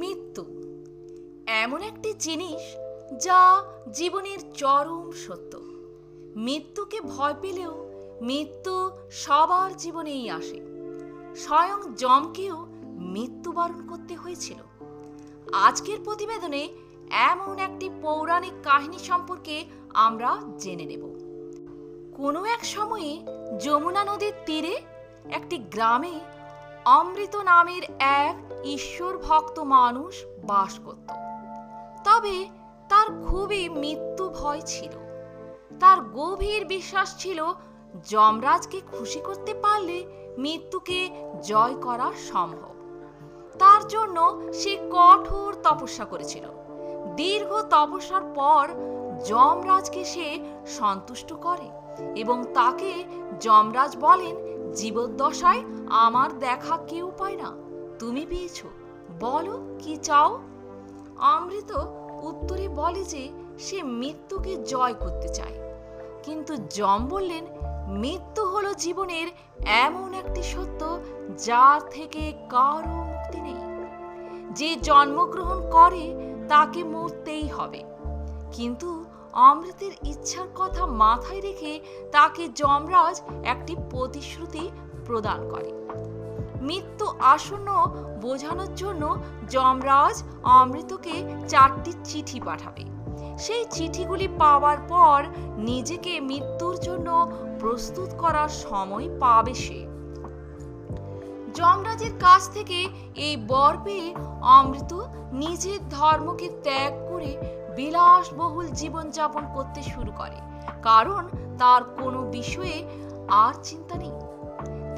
মৃত্যু। এমন একটি জিনিস যা জীবনের চরম সত্য। মৃত্যুকে ভয় পেলেও মৃত্যু সবার জীবনেই আসে। স্বয়ং জমকেও মৃত্যুবরণ করতে হয়েছিল। আজকের প্রতিবেদনে এমন একটি পৌরাণিক কাহিনী সম্পর্কে আমরা জেনে নেব। কোনো এক সময়ে যমুনা নদীর তীরে একটি গ্রামে অমৃত নামের এক ঈশ্বর ভক্ত মানুষ বাস করত। তবে তার খুবই মৃত্যু ভয় ছিল। তার গভীর বিশ্বাস ছিল যমরাজকে খুশি করতে পারলে মৃত্যুকে জয় করা সম্ভব। তার জন্য সে কঠোর তপস্যা করেছিল। দীর্ঘ তপস্যার পর যমরাজকে সে সন্তুষ্ট করে এবং তাকে যমরাজ বলেন, জীবদ্দশায় আমার দেখা কেউ পায় না। তুমি পেয়েছ। বলো, কি চাও? অমৃত উত্তরে বলে যে, সে মৃত্যুকে জয় করতে চায়। কিন্তু যম বললেন, মৃত্যু হলো জীবনের এমন একটি সত্য যার থেকে কারও মুক্তি নেই। যে জন্মগ্রহণ করে, তাকে মরতেই হবে। কিন্তু অমৃতের ইচ্ছার কথা মাথায় রেখে তাকে যমরাজ একটি প্রতিশ্রুতি প্রদান করে। মৃত্যু আসন্ন বোঝানোর জন্য যমরাজ অমৃতকে চারটি চিঠি পাঠাবে। সেই চিঠিগুলি পাওয়ার পর নিজেকে মৃত্যুর জন্য প্রস্তুত করার সময় পাবে সে। যমরাজের কাছ থেকে এই বর পেয়ে অমৃত নিজের ধর্মকে ত্যাগ করে বিলাসবহুল জীবনযাপন করতে শুরু করে। কারণ তার কোনো বিষয়ে আর চিন্তা নেই।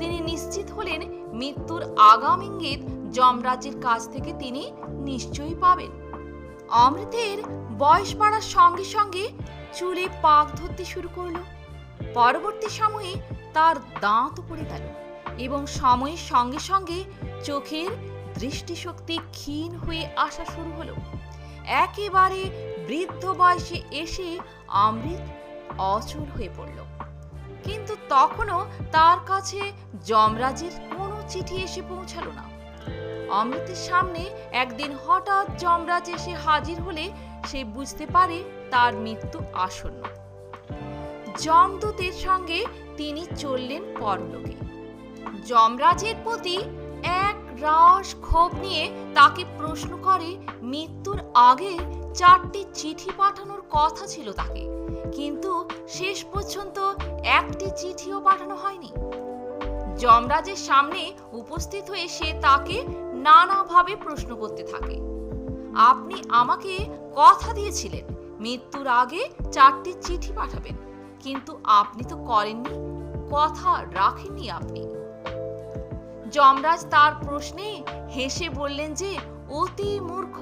তিনি নিশ্চিত হলেন মৃত্যুর আগাম ইঙ্গিত যমরাজের কাছ থেকে তিনি নিশ্চয়ই পাবেন। অমৃতের বয়স বাড়ার সঙ্গে সঙ্গে চুলে পাক ধরতে শুরু করল। পরবর্তী সময়ে তার দাঁত পড়ে গেল এবং সময়ের সঙ্গে সঙ্গে চোখের দৃষ্টিশক্তি ক্ষীণ হয়ে আসা শুরু হলো। একেবারে বৃদ্ধ বয়সে এসে অমৃত অচল হয়ে পড়ল। কিন্তু তখনও তার কাছে যমরাজের কোনো চিঠি এসে পৌঁছালো না। অমৃতের সামনে একদিন হঠাৎ যমরাজ এসে হাজির হলে সে বুঝতে পারে তার মৃত্যু আসন্ন। যমদূতের সঙ্গে তিনি চললেন পরলোকে। যমরাজের প্রতি এক রাস ক্ষোভ নিয়ে তাকে প্রশ্ন করে, মৃত্যুর আগে চারটি চিঠি পাঠানোর কথা ছিল তাকে। কিন্তু শেষ পর্যন্ত একটি চিঠিও পাঠানো হয়নি। যমরাজের সামনে উপস্থিত হয়ে সে তাকে নানাভাবে প্রশ্ন করতে থাকে। আপনি আমাকে কথা দিয়েছিলেন, মৃত্যুর আগে চারটি চিঠি পাঠাবেন, কিন্তু আপনি তো করেননি, কথা রাখেননি আপনি। যমরাজ তার প্রশ্নে হেসে বললেন যে, অতি মূর্খ,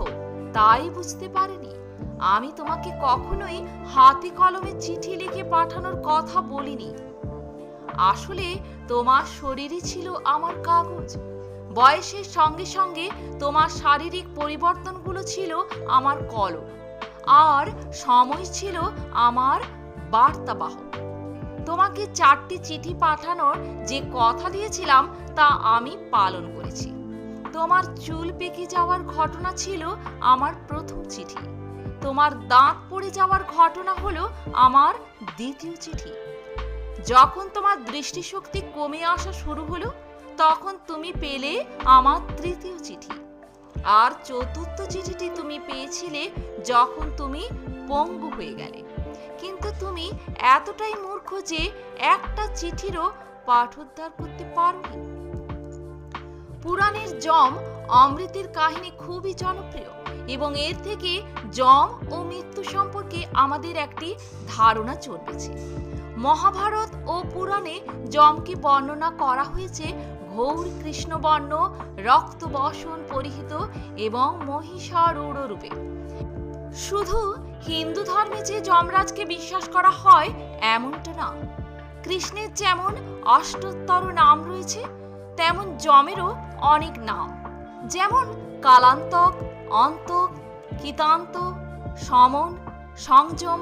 তাই বুঝতে পারেনি। আমি তোমাকে কখনোই হাতে কলমে চিঠি লিখে পাঠানোর কথা বলিনি। আসলে তোমার শরীরই ছিল আমার কাগজ। বয়সের সঙ্গে সঙ্গে তোমার শারীরিক পরিবর্তনগুলো ছিল আমার কলম। আর সময় ছিল আমার বার্তাবাহক। তোমাকে চারটি চিঠি পাঠানোর যে কথা দিয়েছিলাম তা আমি পালন করেছি। তোমার চুল পেকে যাওয়ার ঘটনা ছিল আমার প্রথম চিঠি। তোমার দাঁত পড়ে যাওয়ার ঘটনা হলো আমার দ্বিতীয় চিঠি। যখন তোমার দৃষ্টিশক্তি কমে আসা শুরু হলো, তখন তুমি পেলে আমার তৃতীয় চিঠি। আর চতুর্থ চিঠিটি তুমি পেয়েছিলে যখন তুমি পঙ্গু হয়ে গেলে। কিন্তু তুমি এতটাই মূর্খ যে একটা চিঠিরও পাঠোদ্ধার করতে পারোনি। পুরাণের জম অমৃতের কাহিনী খুবই জনপ্রিয়। এবং এর থেকে জম ও মৃত্যু সম্পর্কে আমাদের একটি ধারণা চলবেছে। মহাভারত ও পুরাণে জমকে বর্ণনা করা হয়েছে ঘৌর কৃষ্ণবর্ণ রক্তবসন পরিহিত এবং মহিষারূঢ় রূপে। শুধু হিন্দু ধর্মে যে যমরাজকে বিশ্বাস করা হয় এমনটা না। কৃষ্ণের যেমন অষ্টোত্তর নাম রয়েছে, তেমন যমেরও অনেক নাম। যেমন কালান্তক অন্তক কিতান্ত, সমন, সংযম,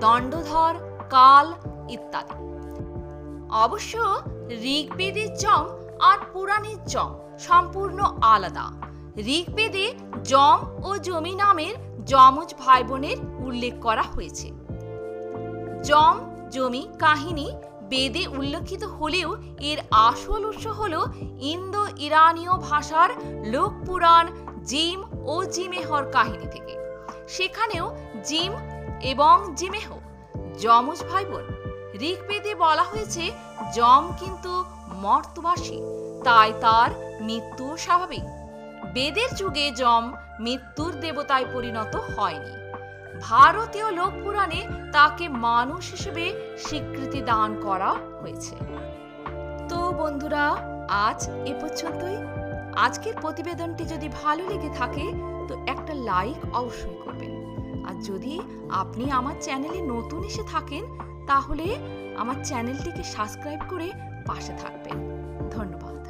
দণ্ডধর, কাল ইত্যাদি। অবশ্য ঋগ্বেদের জম আর পুরাণের জম সম্পূর্ণ আলাদা। ঋগ্বেদে যম ও জমি নামের যমজ ভাই বোনের উল্লেখ করা হয়েছে। যম জমি কাহিনী বেদে উল্লেখিত হলেও এর আসল উৎস হল ইন্দো ইরানীয় ভাষার লোকপুরাণ জিম ও জিমেহর কাহিনী থেকে। সেখানেও জিম এবং জিমেহ, যমজ ভাই বোন ঋগ্বেদে বলা হয়েছে, যম কিন্তু মর্তবাসী, তাই তার মৃত্যু স্বাভাবিক। বেদের যুগে যম মৃত্যুর দেবতায় পরিণত হয়নি। ভারতীয় লোকপুরাণে তাকে মানুষ হিসেবে স্বীকৃতি দান করা হয়েছে। তো বন্ধুরা, আজ এ পর্যন্তই। আজকের প্রতিবেদনটি যদি ভালো লেগে থাকে, তো একটা লাইক অবশ্যই করবেন। আর যদি আপনি আমার চ্যানেলে নতুন এসে থাকেন, তাহলে আমার চ্যানেলটিকে সাবস্ক্রাইব করে পাশে থাকবেন। ধন্যবাদ।